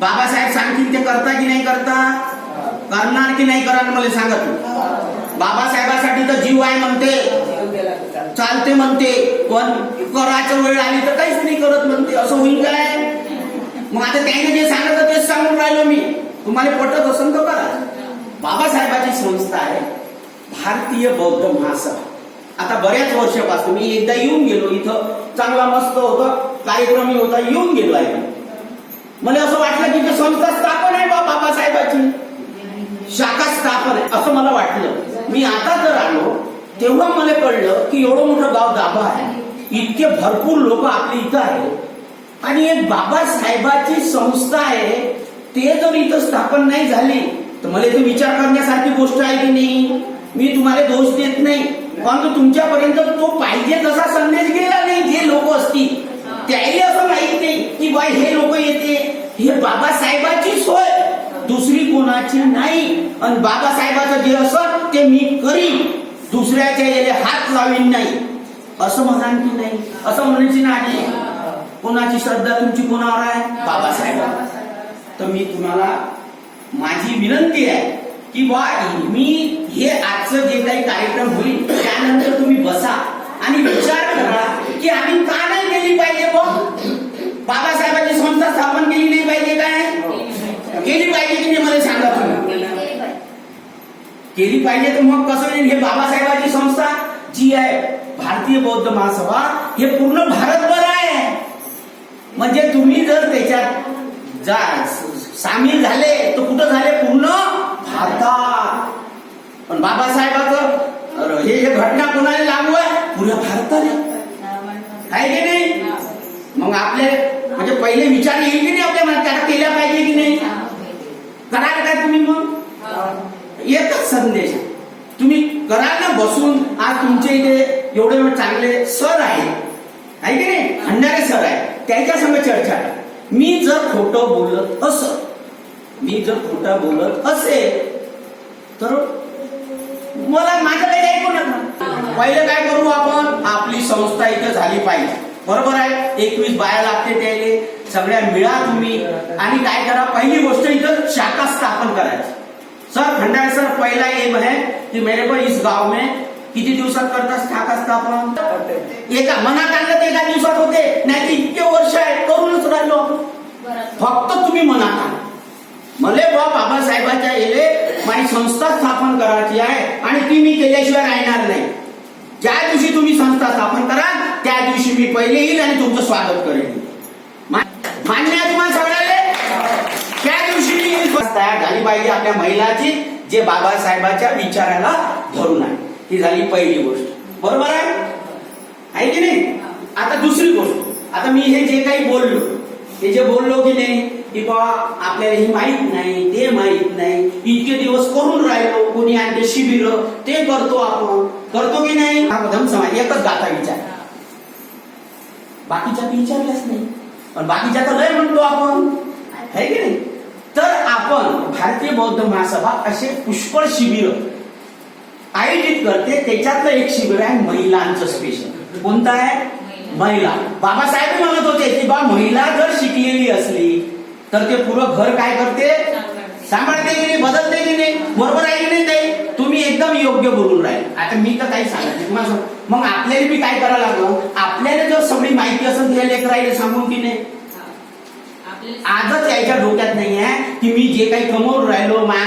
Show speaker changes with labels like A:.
A: बाबासाहेब सांगतील ते करता की नाही करता? करणार की नाही करणार मला सांगा तू. बाबासाहेबासाठी तर जीव आहे म्हणते. चालते म्हणते. पण करायचं वेळ आली तर काहीच नाही करत म्हणते. असं होईल काय? मग आता त्याने जे सांगितलं तेच सांगून राहिलो मी. तुम्हाला पटत असेल तर करा. बाबासाहेबाची संस्था आहे. भारतीय बौद्ध महासभा. आता बऱ्याच वर्षापासून मी एकदा येऊन गेलो इथं. चांगला मस्त होतं. कार्यक्रमही होता. येऊन गेलो आहे मला असं संस्था स्थापन आहे बा बाबासाहेबाची? शाखा स्थापन आहे असं मला वाटलं. मी आता जर आलो तेव्हा मला कळलं की एवढं मोठं गाव दाबा आहे. इतके भरपूर लोक आपले इथं आहेत. आणि एक बाबासाहेबाची संस्था आहे ते जर इथं स्थापन नाही झाली तर मला इथे विचार करण्यासारखी गोष्ट आहे की नाही? मी तुम्हाला दोष देत नाही. परंतु तुमच्यापर्यंत तो पाहिजे तसा संदेश गेला नाही जे लोक असतील. त्याही असं माहीत नाही की बाय हे लोक हे बाबासाहेबाची सोय. दुसरी कोणाची नाही. आणि बाबासाहेबाचं जे असत ते मी करीन. दुसऱ्याच्या याला हात लावीन नाही. असं म्हणाल की नाही? असं म्हणायची नाही. कोणाची श्रद्धा तुमची कोणावर आहे? बाबासाहेबा तर मी तुम्हाला माझी विनंती आहे की बा मी हे आजचं जे काही कार्यक्रम होईल त्यानंतर तुम्ही बसा आणि विचार करा की आम्ही का नाही केली पाहिजे बघ केली पाहिजे की नाही मला सांगा तुम्ही. केली पाहिजे तर मग कसं हे बाबासाहेबांची संस्था जी आहे भारतीय बौद्ध महासभा हे पूर्ण भारतभर आहे. म्हणजे तुम्ही जर त्याच्यात जा सामील झाले तर कुठं झाले? पूर्ण भारतात. पण बाबासाहेबाचं अरे हे हे घटना कोणाला लागू आहे? पुऱ्या भारताला. आहे की नाही? मग आपले म्हणजे पहिले विचार येईल की नाही आपल्या मनात? त्याला केल्या पाहिजे की नाही? मी मग? एकच संदेश. तुम्ही करा ना बसून? आज तुमच्या इथे एवढे एवढे चांगले सर आहेत. आहे की नाही? खंडारे सर आहे त्यांच्या संग चर्चा मी जर खोटं बोलत अस मी जर खोटं बोलत असेल तर मला माझं काही ऐकू नका पहिलं काय करू आपण? आपली संस्था इथं झाली पाहिजे. बरोबर आहे? एकवीस बाया लागते त्याले. सगळ्या मिळा तुम्ही. आणि काय करा? पहिली गोष्ट इथं शाखा सर खंडारे सर पहिला एम है की मेरे को इस गाव में किती दिवसात करतात शाखा स्थापन एका मनात आणलं तर एका दिवसात होते? नाही इतके वर्ष आहे करूनच राहिलो. फक्त तुम्ही मनात आणा मले बा बाबासाहेबांच्या येले माझी संस्था स्थापन करायची आहे आणि ती मी केल्याशिवाय राहणार नाही. ज्या दिवशी तुम्ही संस्था स्थापन करा त्या दिवशी मी पहिले येईल आणि तुमचं स्वागत करेन. मान्य आहे तुम्हाला तयार झाली पाहिजे आपल्या महिलाची जे बाबासाहेबाच्या विचाराला धरून आहे. ही झाली पहिली गोष्ट. बरोबर आहे? आहे की नाही? आता दुसरी गोष्ट. आता मी हे जे काही बोललो हे जे बोललो की नाही की बा आपल्याला हे माहीत नाही ते माहीत नाही. इतके दिवस करून राहिलो? कोणी आणते शिबिर? ते करतो आपण. करतो की नाही? हा धम समाज एकच गाथा विचार. बाकीच्या तर विचारल्याच नाही. पण बाकीच्या तर लय म्हणतो आपण. है की नाही? तर आपण भारतीय बौद्ध महासभा असे पुष्कळ शिबिर आयोजित करते. त्याच्यातलं एक शिबिर आहे महिलांचं स्पेशल कोणतं आहे? महिला. बाबासाहेब म्हणत होते की बा महिला जर शिकलेली असली तर ते पूर्व घर काय करते? सांभाळते की नाही? बदलते की नाही? बरोबर आहे की नाही ते तुम्ही एकदम योग्य बोलून राहील. आता मी तर काही सांगायचं मग आपल्याला बी काय करावं लागलं? आपल्याला जर सगळी माहिती असेल त्या लेकरायला सांगून की नाही? आजच यायच्या डोक्यात नाही आहे की मी जे काही कमवून राहिलो माझ्या